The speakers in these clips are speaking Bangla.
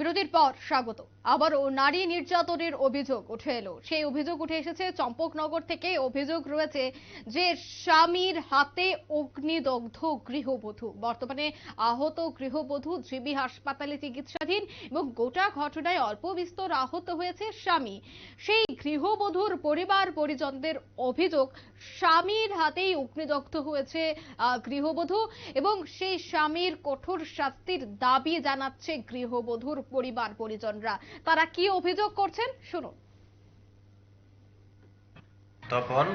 বিরতির পর স্বাগত। আবারও নারী নির্যাতনের অভিযোগ উঠে এলো। সেই অভিযোগ উঠে এসেছে চম্পকনগর থেকে। অভিযোগ রয়েছে যে, স্বামীর হাতে অগ্নিদগ্ধ গৃহবধূ। বর্তমানে আহত গৃহবধূ জিবি হাসপাতালে চিকিৎসাধীন এবং গোটা ঘটনায় অল্প বিস্তর আহত হয়েছে স্বামী। সেই গৃহবধূর পরিবার পরিজনদের অভিযোগ, স্বামীর হাতেই অগ্নিদগ্ধ হয়েছে গৃহবধূ এবং সেই স্বামীর কঠোর শাস্তির দাবি জানাচ্ছে গৃহবধূর পরিবার পরিজনরা। তারা কি অভিযোগ করছেন? শুনুন। তখন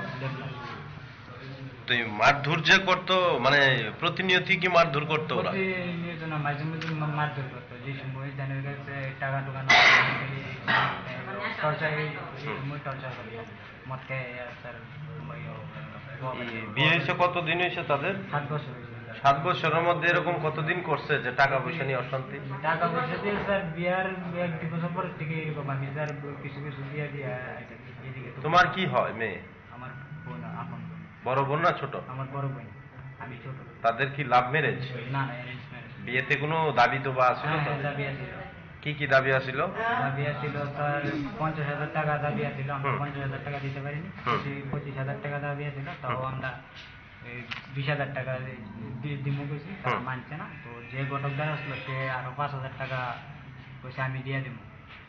তুই মারধর যে করতো মানে প্রতিনিয়ত কি মারধর করতো ওরা? মারধর করতো। যে সময় জানের কাছে টাকা টোকা বিয়ে হয়েছে কতদিন হয়েছে তাদের? সাত বছর হয়েছে। সাত বছরের মধ্যে এরকম কতদিন করছে যে টাকা পয়সা নিয়ে অশান্তি? টাকা পয়সা দিয়ে স্যার বিয়ার এক দু বছর পর থেকে এরকম আমি স্যার কিছু কিছু দিয়ে দিয়ে তোমার কি হয় মেয়ে? আমার বোন আপন বড় বোন না ছোট? আমার বড় বোন। আমি ছোট। তাদের কি লাভ ম্যারেজ না না বিয়েতে কোনো দাবি তো বা আছিল হ্যাঁ হ্যাঁ? দাবি কি কি দাবি আছিল দাবি আছিল তার পঞ্চাশ হাজার টাকা দাবি আছিল আমরা পঞ্চাশ হাজার টাকা দিতে পারিনি। পঁচিশ- হাজার টাকা দাবি আছিল তাও আমরা বিশ হাজার টাকা দিমু কইছি তারা মানছে না। তো যে ঘটকদার আসলো সে আরও পাঁচ হাজার টাকা কইছে আমি দিয়ে দিব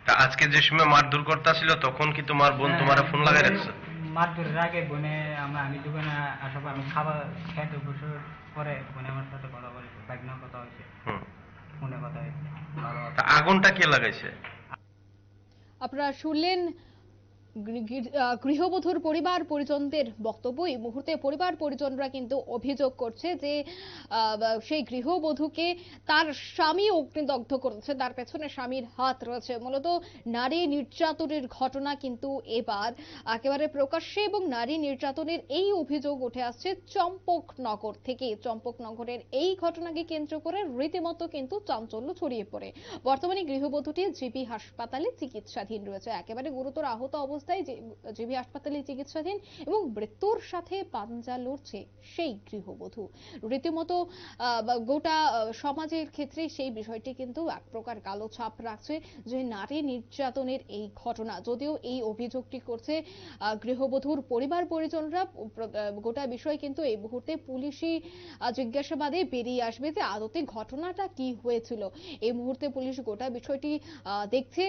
তা আজকে যে সময় মারধর করতেছিল তখন কি তোমার বোন তোমার ফোন লাগাই রাখছে? মারধরের আগে বোনে আমরা আমি দোকানে আসার পর আমি খাবার খেতে বসে পরে বোনে আমার সাথে কথা বলেছে বাইকনাও কথা হয়েছে হুম। ফোনে কথা হয়েছে তা আগুনটা কে লাগাইছে? আপনারা শুনলেন গৃহবধূর পরিবার পরিজনদের বক্তব্য। এই মুহূর্তে পরিবার পরিজনরা কিন্তু অভিযোগ করছে যে সেই গৃহবধূকে তার স্বামী অগ্নিদগ্ধ করেছে। তার পেছনে স্বামীর হাত রয়েছে। মূলত নারী নির্যাতনের ঘটনা কিন্তু এবার একেবারে প্রকাশ্যে এবং নারী নির্যাতনের এই অভিযোগ উঠে আসছে চম্পকনগর থেকে। চম্পকনগরের এই ঘটনাকে কেন্দ্র করে রীতিমতো কিন্তু চাঞ্চল্য ছড়িয়ে পড়ে। বর্তমানে গৃহবধূটি জিবি হাসপাতালে চিকিৎসাধীন রয়েছে। একেবারে গুরুতর আহত অবস্থায় যে- জিবি হাসপাতালে চিকিৎসাধীন এবং মৃত্যুর সাথে পাঞ্জা লড়ছে সেই গৃহবধূ। রীতিমতো গোটা সমাজের ক্ষেত্রে সেই বিষয়টি কিন্তু এক প্রকার কালো ছাপ রাখছে যে, নারী নির্যাতনের এই ঘটনা। যদিও এই অভিযোগটি করছে গৃহবধূর পরিবার পরিজনরা গোটা বিষয় কিন্তু এই মুহূর্তে পুলিশি জিজ্ঞাসাবাদে বেরিয়ে আসবে যে, আদতে ঘটনাটা কি হয়েছিল? এই মুহূর্তে পুলিশ গোটা বিষয়টি দেখছে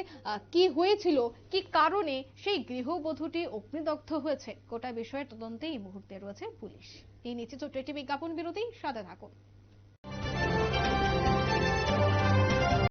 কি হয়েছিল, কি কারণে সেই গৃহবধূটি অগ্নিদগ্ধ হয়েছে। গোটা বিষয়ে তদন্তে এই মুহূর্তে রয়েছে পুলিশ। এই নিচে ছোট্ট একটি বিজ্ঞাপন বিরতি সাথে থাকুন।